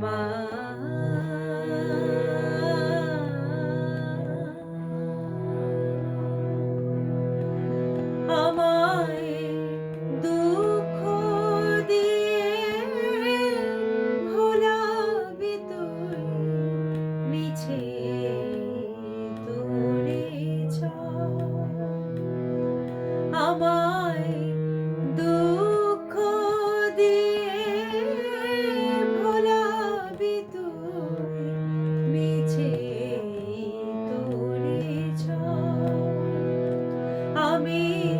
তোমার। আমার Me.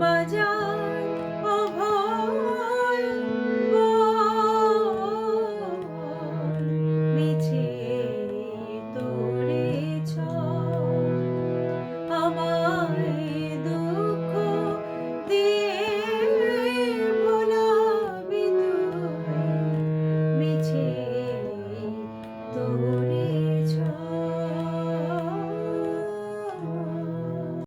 মজা